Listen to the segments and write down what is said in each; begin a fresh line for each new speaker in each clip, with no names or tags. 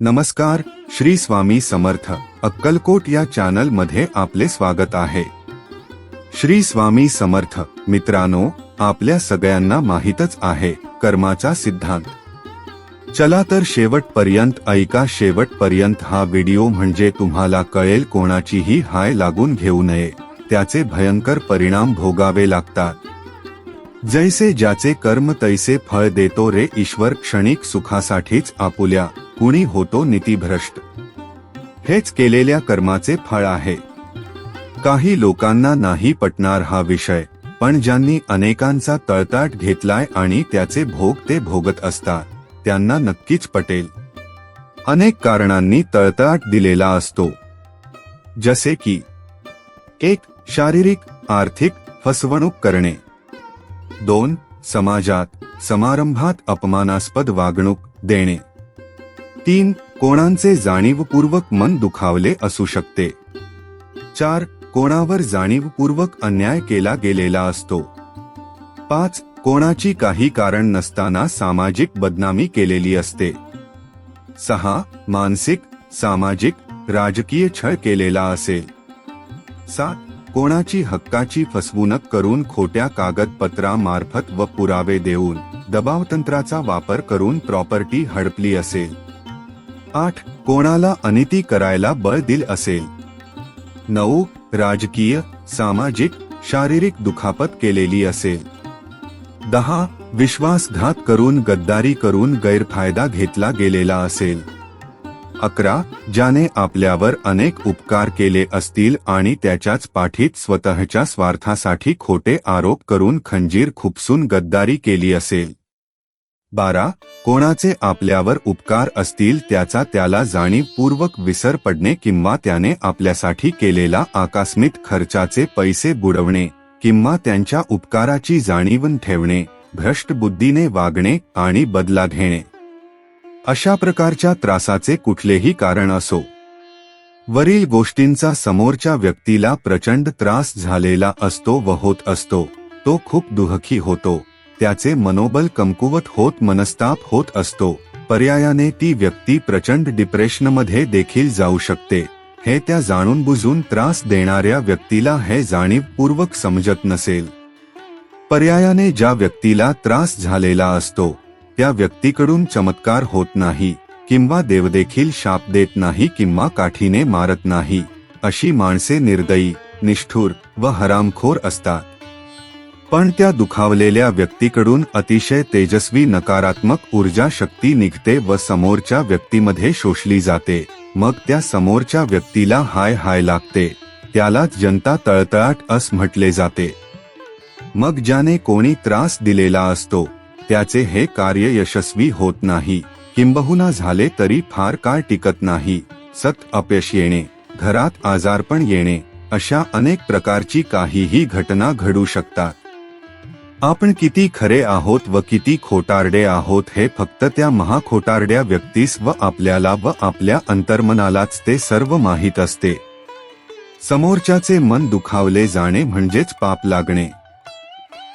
नमस्कार श्री स्वामी समर्थ अक्कलकोट या चॅनलमध्ये आपले स्वागत आहे. श्री स्वामी समर्थ मित्रांनो आपल्या सगळ्यांना माहीतच आहे कर्माचा सिद्धांत. चला तर शेवटपर्यंत ऐका शेवटपर्यंत हा व्हिडिओ म्हणजे तुम्हाला कळेल कोणाचीही हाय लागून घेऊ नये. त्याचे भयंकर परिणाम भोगावे लागतात. जैसे ज्याचे कर्म तैसे फळ देतो रे ईश्वर क्षणिक सुखासाठीच आपुल्या कुणी होतो नीतीभ्रष्ट. हेच केलेल्या कर्माचे फळ आहे. काही लोकांना नाही पटणार हा विषय पण ज्यांनी अनेकांचा तळताट घेतलाय आणि त्याचे भोग ते भोगत असतात त्यांना नक्कीच पटेल. अनेक कारणांनी तळताट दिलेला असतो. जसे की एक शारीरिक आर्थिक फसवणूक करणे. दोन समाजात समारंभात अपमानास्पद वागणूक देणे. तीन कोणाचे जाणीवपूर्वक मन दुखावले असू शकते. चार कोणावर जाणीवपूर्वक अन्याय केला गेलेला असतो. पाच कोणाची काही कारण नसताना सामाजिक बदनामी केलेली असते. सहा मानसिक सामाजिक राजकीय छळ केलेला असेल. सात कोणाची हक्काची फसवणूक करून खोट्या कागदपत्रामार्फत व पुरावे देऊन दबावतंत्राचा वापर करून प्रॉपर्टी हडपली असेल. आठ. कोणाला अनिती करायला बळ दिल असेल. नऊ. राजकीय सामाजिक शारीरिक दुखापत केलेली असेल. दहा. विश्वासघात करून गद्दारी करून गैरफायदा घेतला गेलेला असेल. अकरा ज्याने आपल्यावर अनेक उपकार केले असतील आणि त्याच्याच पाठीत स्वतःच्या स्वार्थासाठी खोटे आरोप करून खंजीर खुपसून गद्दारी केली असेल. बारा कोणाचे आपल्यावर उपकार असतील त्याचा त्याला जाणीवपूर्वक विसर पडणे किंवा त्याने आपल्यासाठी केलेला आकस्मित खर्चाचे पैसे बुडवणे किंवा त्यांच्या उपकाराची जाणीवन ठेवणे भ्रष्ट बुद्धीने वागणे आणि बदला घेणे. अशा प्रकारच्या त्रासाचे कुठलेही कारण असो. वरील गोष्टींचा समोरच्या व्यक्तीला प्रचंड त्रास झालेला असतो व होत असतो. तो खूप दुःखी होतो. त्याचे मनोबल कमकुवत होत मनस्ताप होत असतो. पर्यायाने ती व्यक्ती प्रचंड डिप्रेशनमध्ये देखील जाऊ शकते. हे त्या जाणून बुजून त्रास देणाऱ्या व्यक्तीला हे जाणीवपूर्वक समजत नसेल. पर्यायाने ज्या व्यक्तीला त्रास झालेला असतो त्या व्यक्तीकडून चमत्कार होत नाही किंवा देवदेखील शाप देत नाही किंवा काठीने मारत नाही अशी माणसे निर्दयी निष्ठुर व हरामखोर असतात. पण त्या दुखावलेल्या व्यक्तीकडून अतिशय तेजस्वी नकारात्मक ऊर्जा शक्ती निघते व समोरच्या व्यक्तीमध्ये शोषली जाते मग त्या समोरच्या व्यक्तीला हाय हाय लागते त्यालाच जनता तळतळाट अस म्हटले जाते. मग ज्याने कोणी त्रास दिलेला असतो त्याचे हे कार्य यशस्वी होत नाही. किंबहुना झाले तरी फार काळ टिकत नाही. सत अपयश येणे घरात आजारपण येणे अशा अनेक प्रकारची काहीही घटना घडू शकतात. आपण किती खरे आहोत व किती खोटारडे आहोत हे फक्त त्या महाखोटारड्या व्यक्तीस व आपल्याला व आपल्या अंतर्मनालाच ते सर्व माहीत असते. समोरच्याचे मन दुखावले जाणे म्हणजेच पाप लागणे.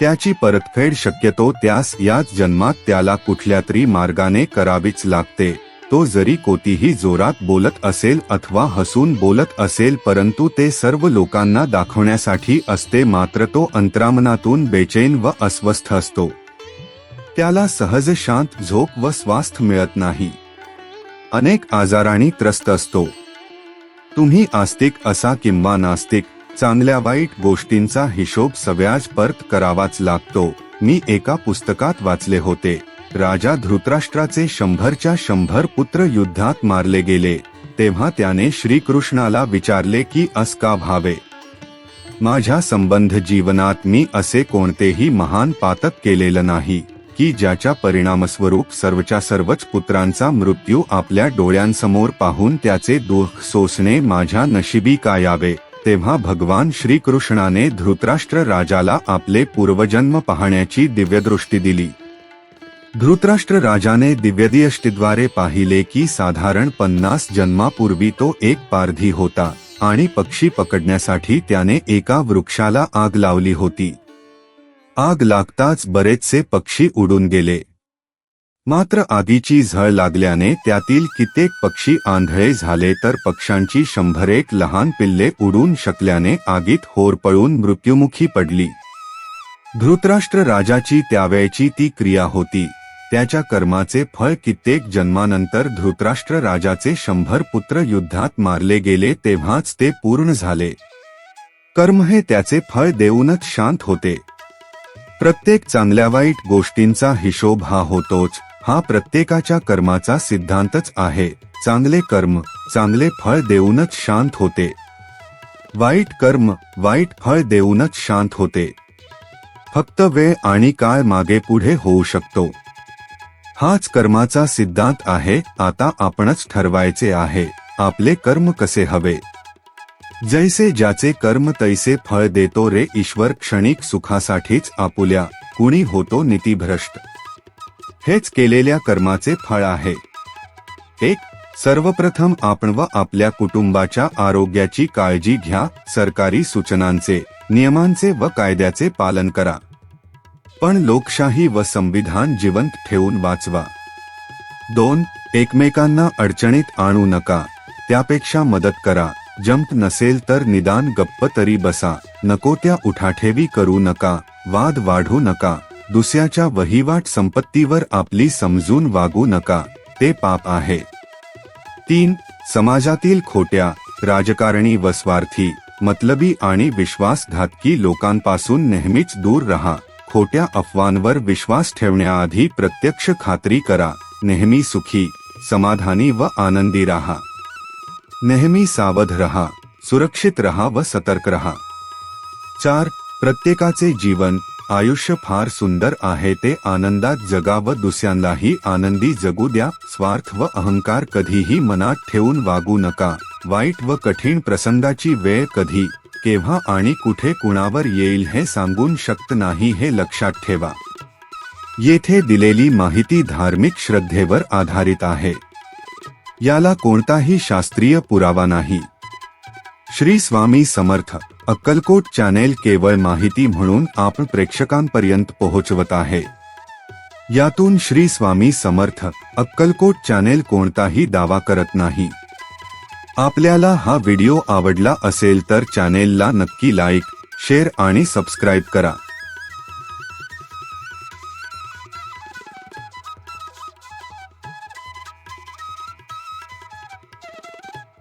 त्याची परतफेड शक्यतो त्यास याच जन्मात त्याला कुठल्या तरी मार्गाने करावीच लागते. तो जरी कोतीही जोरात बोलत असेल अथवा हसून बोलत असेल परंतु ते सर्व लोकांना दाखवण्यासाठी असते मात्र तो अंतरामनातून बेचैन व अस्वस्थ असतो. त्याला सहज शांत झोप व स्वास्थ मिळत नाही. अनेक आजारांनी त्रस्त असतो. तुम्ही आस्तिक असा किंवा नास्तिक चांगल्या वाईट गोष्टींचा हिशोब सव्याज परत करावाच लागतो. मी एका पुस्तकात वाचले होते. राजा धृतराष्ट्राचे शंभरच्या शंभर पुत्र युद्धात मारले गेले. तेव्हा त्याने श्रीकृष्णाला विचारले की अस का व्हावे? माझ्या संबंध जीवनात मी असे कोणतेही महान पातक केलेलं नाही की ज्याच्या परिणामस्वरूप सर्वच्या सर्वच पुत्रांचा मृत्यू आपल्या डोळ्यांसमोर पाहून त्याचे दुःख सोसणे माझ्या नशिबी का यावे तेव्हा भगवान श्रीकृष्णाने धृतराष्ट्र राजाला आपले पूर्वजन्म पाहण्याची दिव्यदृष्टी दिली. धृतराष्ट्र राजाने दिव्यदियष्टीद्वारे पाहिले की साधारण पन्नास जन्मापूर्वी तो एक पारधी होता आणि पक्षी पकडण्यासाठी त्याने एका वृक्षाला आग लावली होती. आग लागताच बरेचसे पक्षी उडून गेले. मात्र आगीची झळ लागल्याने त्यातील कित्येक पक्षी आंधळे झाले तर पक्ष्यांची शंभरेक लहान पिल्ले उडून शकल्याने आगीत होरपळून मृत्युमुखी पडली. धृतराष्ट्र राजाची त्यावेळची ती क्रिया होती. त्याच्या कर्माचे फळ कित्येक जन्मानंतर धृतराष्ट्र राजाचे शंभर पुत्र युद्धात मारले गेले तेव्हाच ते पूर्ण झाले. कर्म हे त्याचे फळ देऊनच शांत होते. प्रत्येक चांगल्या वाईट गोष्टींचा हिशोब हा होतोच. हा प्रत्येकाच्या कर्माचा सिद्धांतच आहे. चांगले कर्म चांगले फळ देऊनच शांत होते. वाईट कर्म वाईट फळ देऊनच शांत होते. फक्त वेळ आणि काळ मागे पुढे होऊ शकतो. हाच कर्माचा सिद्धांत आहे आता आपणच ठरवायचे आहे आपले कर्म कसे हवे? जैसे ज्याचे कर्म तैसे फळ देतो रे ईश्वर क्षणिक सुखासाठीच आपुल्या कुणी होतो नीतीभ्रष्ट. हेच केलेल्या कर्माचे फळ आहे. एक सर्वप्रथम आपण व आपल्या कुटुंबाच्या आरोग्याची काळजी घ्या सरकारी सूचनांचे नियमांचे व कायद्याचे पालन करा. पण लोकशाही व संविधान जिवंत ठेवून वाचवा. दोन एकमेकांना अडचणीत आणू नका. त्यापेक्षा मदत करा. जमत नसेल तर निदान गप्प तरी बसा. नको त्या उठाठेवी करू नका. वाद वाढू नका. दुसऱ्याच्या वहिवाट संपत्तीवर आपली समजून वागू नका ते पाप आहे. तीन समाजातील खोट्या राजकारणी व स्वार्थी मतलबी आणि विश्वासघातकी लोकांपासून नेहमीच दूर रहा खोट्या अफवांवर विश्वास ठेवण्याआधी प्रत्यक्ष खात्री करा नेहमी सुखी समाधानी व आनंदी राहा. नेहमी सावध रहा सुरक्षित रहा व सतर्क रहा. चार प्रत्येकाचे जीवन आयुष्य फार सुंदर आहे ते आनंदात जगा व दुसऱ्यांनाही आनंदी जगू द्या. स्वार्थ व अहंकार कधीही मनात ठेवून वागू नका. वाईट व कठीण प्रसंगाची वेळ कधी? केव्हा आणि कुठे कुणावर येईल हे सांगून शक्त नाही हे लक्षात ठेवा. येथे दिलेली माहिती धार्मिक श्रद्धेवर आधारित आहे. याला कोणताही शास्त्रीय पुरावा नाही. श्री स्वामी समर्थ अक्कलकोट चॅनेल केवळ माहिती म्हणून आपण प्रेक्षकांपर्यंत पोहोचवत आहे. यातून श्री स्वामी समर्थ अक्कलकोट चॅनेल कोणताही दावा करत नाही. आपल्याला हा व्हिडिओ आवडला असेल तर चॅनेलला नक्की लाईक शेअर आणि सबस्क्राईब करा.